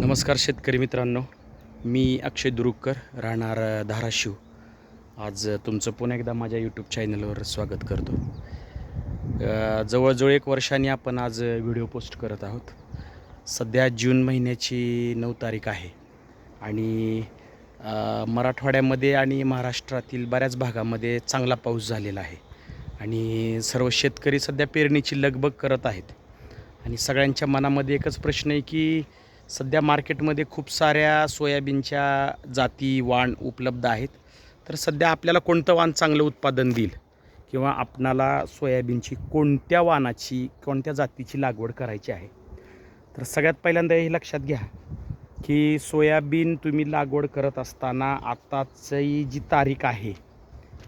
नमस्कार शेतकरी मित्रांनो. मी अक्षय दुरुक्कर राहणार धाराशिव. आज तुमचं पुन्हा एकदा माझ्या यूट्यूब चॅनलवर स्वागत करतो. जवळजवळ एक वर्षाने आपण आज व्हिडिओ पोस्ट करत आहोत. सध्या जून महिन्याची नऊ तारीख आहे. आणि मराठवाड्यामध्ये आणि महाराष्ट्रातील बऱ्याच भागामध्ये चांगला पाऊस झालेला आहे. आणि सर्व शेतकरी सध्या पेरणीची लगबग करत आहेत. आणि सगळ्यांच्या मनामध्ये एकच प्रश्न आहे की सध्या मार्केटमध्ये खूप साऱ्या सोयाबीनच्या जाती वाण उपलब्ध आहेत. तर सध्या आपल्याला कोणतं वाण चांगलं उत्पादन देईल? किंवा आपणाला सोयाबीनची कोणत्या वाणाची कोणत्या जातीची लागवड करायची आहे? तर सगळ्यात पहिल्यांदा हे लक्षात घ्या की सोयाबीन तुम्ही लागवड करत असताना आत्ताची जी तारीख आहे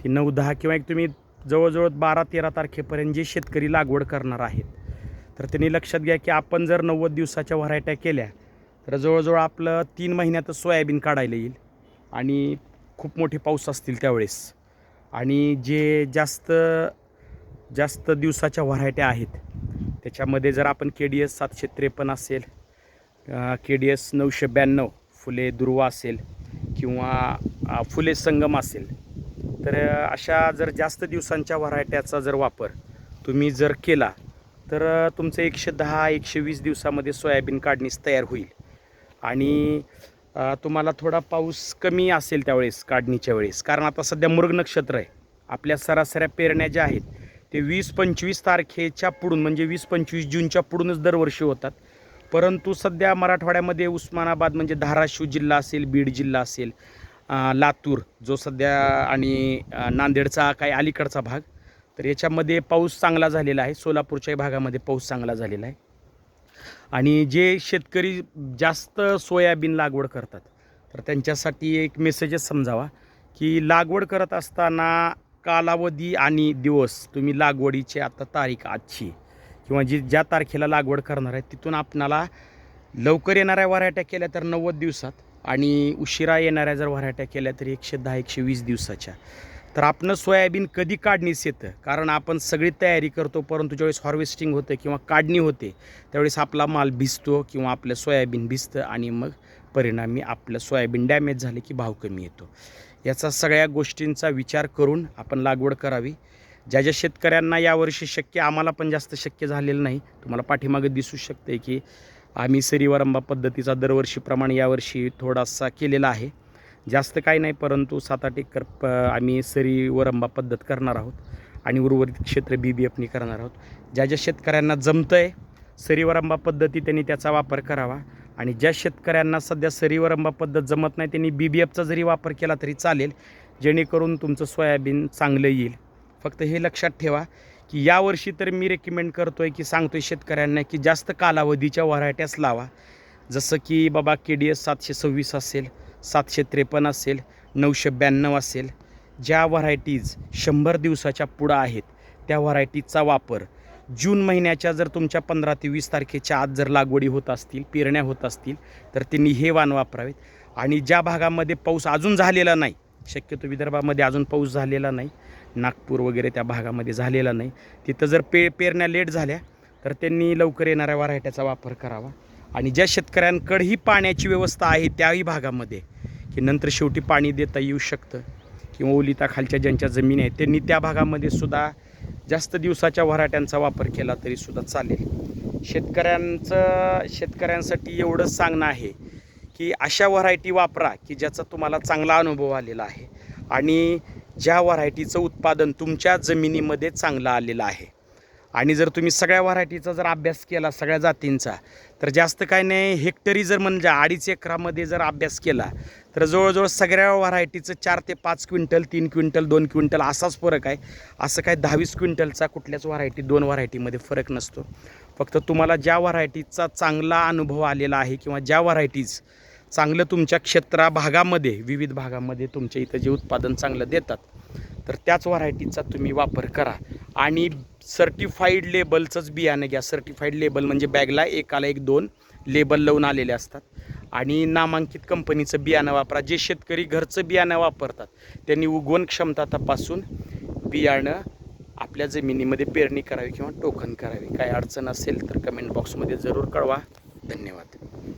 ती नऊ दहा किंवा एक तुम्ही जवळजवळ बारा तेरा तारखेपर्यंत जे शेतकरी लागवड करणार आहेत तर त्यांनी लक्षात घ्या की आपण जर नव्वद दिवसाच्या व्हरायट्या केल्या तर जवळजवळ आपलं तीन महिन्यातच सोयाबीन काढायला येईल. आणि खूप मोठे पाऊस असतील त्यावेळेस. आणि जे जास्त जास्त दिवसाच्या व्हरायट्या आहेत त्याच्यामध्ये जर आपण के डी एस सातशे त्रेपन्न असेल के डी एस नऊशे ब्याण्णव फुले दुर्वा असेल किंवा फुले संगम असेल तर अशा जर जास्त दिवसांच्या व्हरायट्याचा जर वापर तुम्ही जर केला तर तुमचं एकशे दहा एकशे वीस दिवसामध्ये सोयाबीन काढणीस तयार होईल. आणि तुम्हाला थोडा पाऊस कमी असेल त्यावेळेस काढणीच्या वेळेस. कारण आता सध्या मृग नक्षत्र आहे. आपल्या सरासऱ्या पेरण्या ज्या आहेत ते वीस पंचवीस तारखेच्या पुढून म्हणजे वीस पंचवीस जूनच्या पुढूनच दरवर्षी होतात. परंतु सध्या मराठवाड्यामध्ये उस्मानाबाद म्हणजे धाराशिव जिल्हा असेल बीड जिल्हा असेल लातूर जो सध्या आणि नांदेडचा काही अलीकडचा भाग तर याच्यामध्ये पाऊस चांगला झालेला आहे. सोलापूरच्याही भागामध्ये पाऊस चांगला झालेला आहे. आणि जे शेतकरी जास्त सोयाबीन लागवड करतात तर त्यांच्यासाठी एक मेसेजच समजावा की लागवड करत असताना कालावधी आणि दिवस तुम्ही लागवडीची आता तारीख आजची किंवा जी ज्या तारखेला लागवड करणार आहे तिथून आपणाला लवकर येणाऱ्या वरायट्या केल्या तर नव्वद दिवसात आणि उशिरा येणाऱ्या जर वरायट्या केल्या तर एकशे दहा एकशे वीस दिवसाच्या. तर आपण सोयाबीन कधी काढणीस येतं? कारण आपण सगळी तयारी करतो परंतु ज्यावेळेस हार्वेस्टिंग होते किंवा काढणी होते त्यावेळेस आपला माल भिजतो किंवा आपलं सोयाबीन भिजतं आणि मग परिणामी आपलं सोयाबीन डॅमेज झाले की भाव कमी येतो. याचा सगळ्या गोष्टींचा विचार करून आपण लागवड करावी. ज्या ज्या शेतकऱ्यांना यावर्षी शक्य आम्हाला पण जास्त शक्य झालेलं नाही. तुम्हाला पाठीमागं दिसू शकते की आम्ही सरीवरंबा पद्धतीचा दरवर्षीप्रमाणे यावर्षी थोडासा केलेला आहे. जास्त काय नाही परंतु सात आठ एकर प आम्ही सरी वरंबा पद्धत करणार आहोत आणि उर्वरित क्षेत्र बी बी एफनी करणार आहोत. ज्या ज्या शेतकऱ्यांना जमतं आहे सरीवरंबा पद्धती त्यांनी त्याचा वापर करावा. आणि ज्या शेतकऱ्यांना सध्या सरीवरंबा पद्धत जमत नाही त्यांनी बी बी एफचा जरी वापर केला तरी चालेल जेणेकरून तुमचं सोयाबीन चांगलं येईल. फक्त हे लक्षात ठेवा की यावर्षी तर मी रेकमेंड करतो आहे की सांगतो आहे शेतकऱ्यांना की जास्त कालावधीच्या व्हरायट्याच लावा. जसं की बाबा के डी एस सातशे सव्वीस असेल सातशे त्रेपन्न असेल नऊशे ब्याण्णव असेल ज्या व्हरायटीज शंभर दिवसाच्या पुढं आहेत त्या व्हरायटीजचा वापर जून महिन्याच्या जर तुमच्या पंधरा ते वीस तारखेच्या आत जर लागवडी होत असतील पेरण्या होत असतील तर त्यांनी हे वाण वापरावेत. आणि ज्या भागामध्ये पाऊस अजून झालेला नाही शक्यतो विदर्भामध्ये अजून पाऊस झालेला नाही नागपूर वगैरे त्या भागामध्ये झालेला नाही तिथं जर पे पेरण्या लेट झाल्या तर त्यांनी लवकर येणाऱ्या व्हरायट्याचा वापर करावा. आणि ज्या शेतकऱ्यांकडेही पाण्याची व्यवस्था आहे त्याही भागामध्ये की नंतर शेवटी पाणी देता येऊ शकतं. किंवा ओलिताखालच्या ज्यांच्या जमिनी आहेत त्यांनी त्या भागामध्ये सुद्धा जास्त दिवसाच्या वराट्यांचा वापर केला तरी सुद्धा चालेल. शेतकऱ्यांचं शेतकऱ्यांसाठी एवढंच सांगणं आहे की अशा व्हरायटी वापरा की ज्याचा तुम्हाला चांगला अनुभव आलेला आहे. आणि ज्या व्हरायटीचं उत्पादन तुमच्या जमिनीमध्ये चांगलं आलेलं आहे. आणि जर तुम्ही सगळ्या व्हरायटीचा जर अभ्यास केला सगळ्या जातींचा तर जास्त काय नाही हेक्टरी जर म्हणजे अडीच एकरामध्ये जर अभ्यास केला तर जवळजवळ सगळ्या व्हरायटीचं चार ते पाच क्विंटल तीन क्विंटल दोन क्विंटल असाच फरक आहे. असं काय दहावीस क्विंटलचा कुठल्याच व्हरायटी दोन व्हरायटीमध्ये फरक नसतो. फक्त तुम्हाला ज्या व्हरायटीचा चांगला अनुभव आलेला आहे किंवा ज्या व्हरायटीज चांगलं तुमच्या क्षेत्रा भागामध्ये विविध भागामध्ये तुमच्या इथं जे उत्पादन चांगलं देतात तर त्याच व्हरायटीचा तुम्ही वापर करा. आणि सर्टिफाईड लेबलचंच बियाणं घ्या. सर्टिफाईड लेबल म्हणजे बॅगला एकाला एक दोन लेबल लावून आलेले असतात. आणि नामांकित कंपनीचं बियाणं वापरा. जे शेतकरी घरचं बियाणं वापरतात त्यांनी उगवण क्षमता तपासून बियाणं आपल्या जमिनीमध्ये पेरणी करावी किंवा टोकन करावी. काय अडचण असेल तर कमेंट बॉक्समध्ये जरूर कळवा. धन्यवाद.